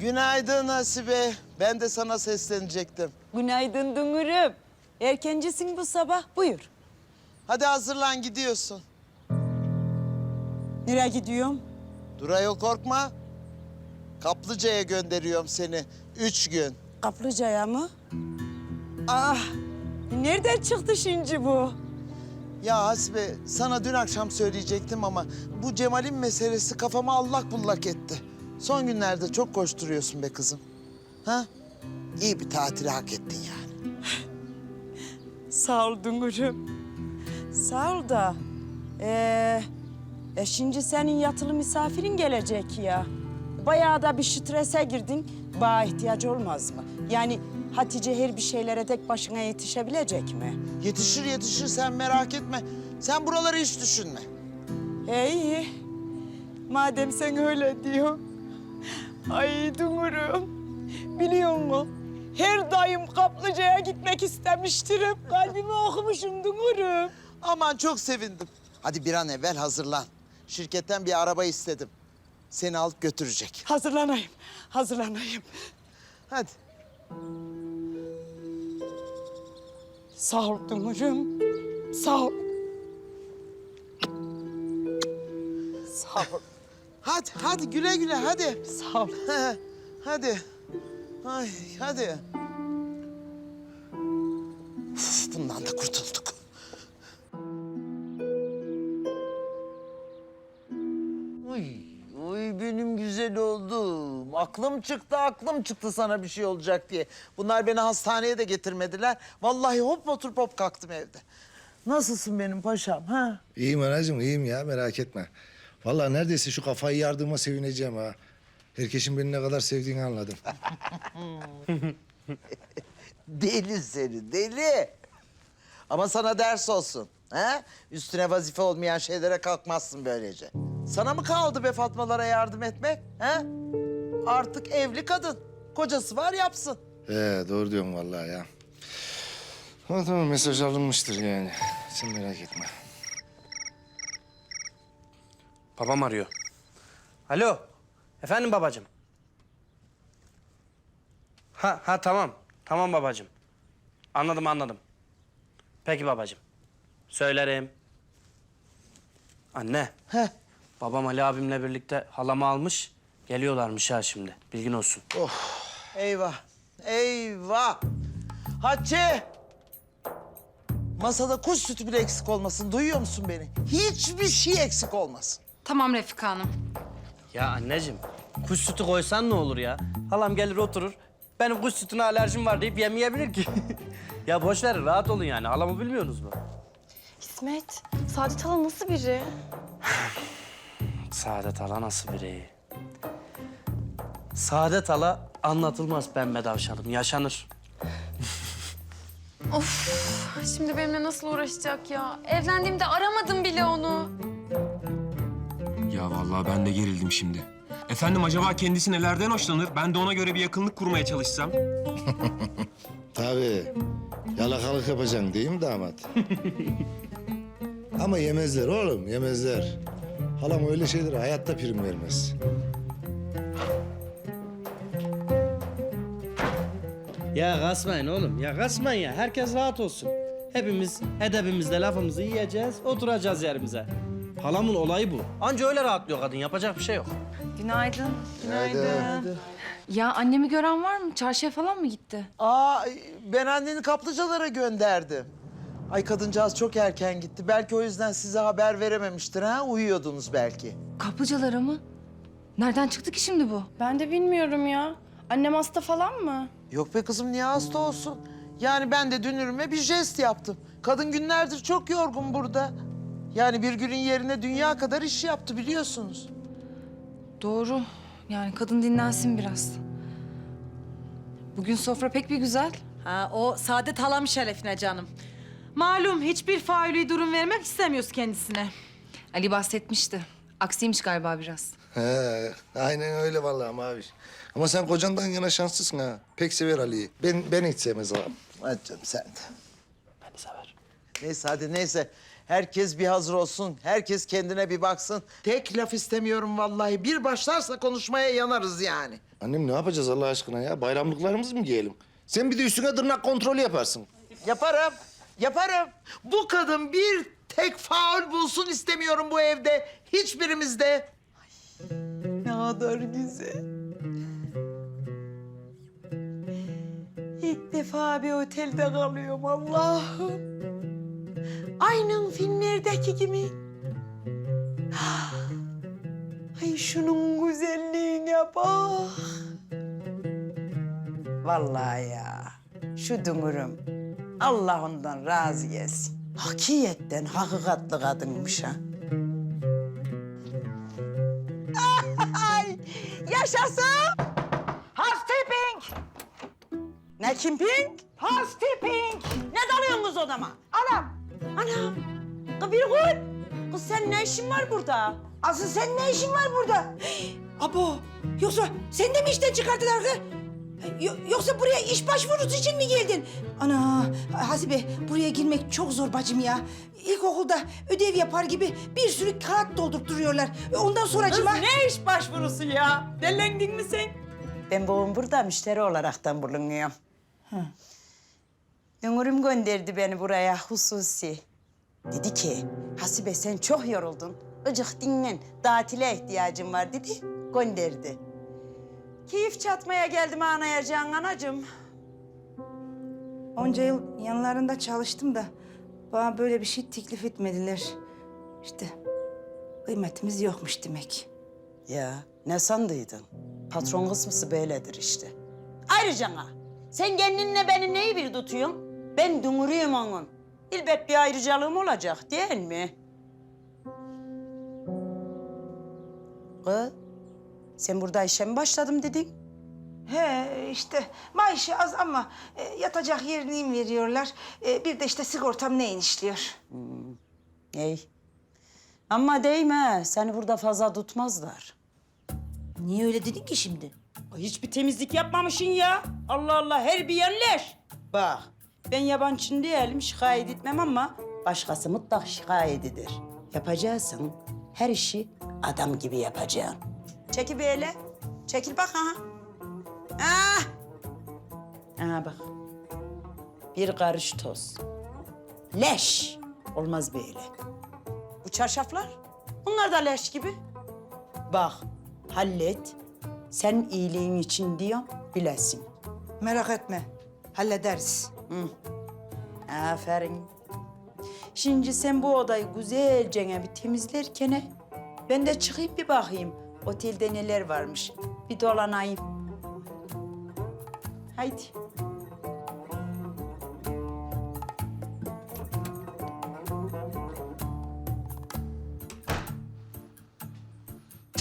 Günaydın Hasibe. Ben de sana seslenecektim. Günaydın Dungur'um. Erkencisin bu sabah. Buyur. Hadi hazırlan gidiyorsun. Nereye gidiyorum? Durayol korkma. Kaplıca'ya gönderiyorum seni. Üç gün. Kaplıca'ya mı? Ah, nereden çıktı şimdi bu? Ya Hasibe sana dün akşam söyleyecektim ama bu Cemal'in meselesi kafamı allak bullak etti. Son günlerde çok koşturuyorsun be kızım. Ha? İyi bir tatili hak ettin yani. Sağ ol Dungur'um. Sağ ol da. Ee, e şimdi senin yatılı misafirin gelecek ya. Bayağı da bir strese girdin. Bana ihtiyacı olmaz mı? Yani Hatice her bir şeylere tek başına yetişebilecek mi? Yetişir yetişir sen merak etme. Sen buraları hiç düşünme. E, iyi. Madem sen öyle diyor. Ay Dungur'um. Biliyor musun? Her daim kaplıcaya gitmek istemiştirim. Kalbimi okumuşum Dungur'um. Aman çok sevindim. Hadi bir an evvel hazırlan. Şirketten bir araba istedim. Seni alıp götürecek. Hazırlanayım, hazırlanayım. Hadi. Sağ ol Dumurum. Sağ ol. Sağ ol. Hadi, hadi güle güle hadi. Sağ ol. hadi. Ay, hadi. Uf, bundan da kurtulduk. Uy, uy benim güzel oldum. Aklım çıktı, aklım çıktı sana bir şey olacak diye. Bunlar beni hastaneye de getirmediler. Vallahi hop oturup hop kalktım evde. Nasılsın benim paşam ha? İyiyim anacığım, iyiyim ya merak etme. Vallahi neredeyse şu kafayı yardığıma sevineceğim ha. Herkesin beni ne kadar sevdiğini anladım. Deli seni, deli. Ama sana ders olsun. He? Üstüne vazife olmayan şeylere kalkmazsın böylece. Sana mı kaldı be Fatmalara yardım etmek? He? Artık evli kadın. Kocası var yapsın. Ee, doğru diyorsun vallahi ya. Ama tamam mesaj alınmıştır yani. Sen merak etme. Babam arıyor. Alo. Efendim babacığım. Ha ha tamam. Tamam babacığım. Anladım anladım. Peki babacığım. Söylerim. Anne. Heh. Babam Ali abimle birlikte halamı almış. Geliyorlarmış ha şimdi. Bilgin olsun. Eyvah, eyvah. Hatice! Masada kuş sütü bile eksik olmasın. Duyuyor musun beni? Hiçbir şey eksik olmasın. Tamam Refika Hanım. Ya anneciğim. Kuş sütü koysan ne olur ya? Halam gelir oturur. Benim kuş sütüne alerjim var deyip yemeyebilir ki. ya boş ver rahat olun yani. Halamı bilmiyorsunuz mu? İsmet, Saadet Hala nasıl biri? Saadet Ala nasıl biri? Saadet Ala anlatılmaz pembe davşanım, yaşanır. Of, şimdi benimle nasıl uğraşacak ya? Evlendiğimde aramadım bile onu. Ya vallahi ben de gerildim şimdi. Efendim acaba kendisi nelerden hoşlanır? Ben de ona göre bir yakınlık kurmaya çalışsam. Tabii. Yalakalık yapacaksın değil mi damat? Ama yemezler oğlum, yemezler. Halam öyle şeylere hayatta prim vermez. Ya kasmayın oğlum, ya kasmayın ya. Herkes rahat olsun. Hepimiz edebimizde lafımızı yiyeceğiz, oturacağız yerimize. Halamın olayı bu. Anca öyle rahatlıyor kadın, yapacak bir şey yok. Günaydın. Günaydın. Ya annemi gören var mı? Çarşıya falan mı gitti? Aa, ben anneni kaplıcalara gönderdim. Ay kadıncağız çok erken gitti. Belki o yüzden size haber verememiştir ha. Uyuyordunuz belki. Kaplıcalara mı? Nereden çıktı ki şimdi bu? Ben de bilmiyorum ya. Annem hasta falan mı? Yok be kızım niye hasta olsun? Yani ben de dünürüme bir jest yaptım. Kadın günlerdir çok yorgun burada. Yani bir günün yerine dünya kadar iş yaptı biliyorsunuz. Doğru. Yani kadın dinlensin biraz. Bugün sofra pek bir güzel. Ha, o Saadet halam şerefine canım. Malum hiçbir faili durum vermek istemiyoruz kendisine. Ali bahsetmişti. Aksiymiş galiba biraz. He, aynen öyle vallahi Maviş. Ama sen kocandan yana şanslısın ha. Pek sever Ali'yi. Ben, ben hiç sevmez ağam. Hadi canım sen de. Beni sever. Neyse hadi neyse. Herkes bir hazır olsun. Herkes kendine bir baksın. Tek laf istemiyorum vallahi. Bir başlarsa konuşmaya yanarız yani. Annem ne yapacağız Allah aşkına ya? Bayramlıklarımızı mı giyelim? Sen bir de üstüne tırnak kontrolü yaparsın. Yaparım. Yaparım. Bu kadın bir tek faul bulsun istemiyorum bu evde. Hiçbirimizde. Ne kadar güzel. İlk defa bir otelde kalıyorum Allah'ım. Aynen filmlerdeki gibi. Ay şunun güzelliğine bak. Vallahi ya. Şu dumurum. Allah ondan razı gelsin. Hakikaten hakikatli kadınmış ha. Ay, yaşasın! Housekeeping! Ne kimping? Housekeeping! Ne dalıyorsunuz odama? Anam! Anam! Kız bir gün! Kız sen ne işin var burada? Asıl sen ne işin var burada? Abo! Yoksa sen de mi işten çıkarttılar kız? Yo- Yoksa buraya iş başvurusu için mi geldin? Ana Hasibe buraya girmek çok zor bacım ya. İlkokulda ödev yapar gibi bir sürü kağıt doldurup duruyorlar. Ondan sonra Kız ne iş başvurusu ya? Delendin mi sen? Ben babam burada müşteri olaraktan bulunuyorum. Dünürüm gönderdi beni buraya hususi. Dedi ki, Hasibe sen çok yoruldun. Icık dinlen, tatile ihtiyacın var dedi, gönderdi. Keyif çatmaya geldim anayacağın anacığım. Onca yıl yanlarında çalıştım da bana böyle bir şey teklif etmediler. İşte kıymetimiz yokmuş demek. Ya ne sandıydın? Patron kısmısı böyledir işte. Ayrıca sen kendinle beni neyi bir tutuyorsun? Ben dumuruyum onun. İlbet bir ayrıcalığım olacak değil mi? Kız, sen burada işe mi başladım dedin? He işte maaşı az ama e, yatacak yerini veriyorlar. E, bir de işte sigortam neyin işliyor. Ey. Ama değme, seni burada fazla tutmazlar. Niye öyle dedin ki şimdi? Hiçbir temizlik yapmamışsın ya. Allah Allah her bir yerler. Bak ben yabancın değilim şikayet etmem ama başkası mutlak şikayet eder. Yapacaksın her işi adam gibi yapacaksın. Çekil böyle. Çekil bak ha. Ah. Aha bak. Bir karış toz. Leş. Olmaz böyle. Bu çarşaflar. Bunlar da leş gibi. Bak hallet. Sen iyiliğin için diyorum bilesin. Merak etme hallederiz. Aferin. Şimdi sen bu odayı güzelce bir temizlerken ben de çıkayım bir bakayım. Otelde neler varmış. Bir dolanayım. Haydi.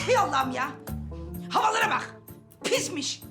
Hey Allah'ım ya. Havalara bak. Pismiş.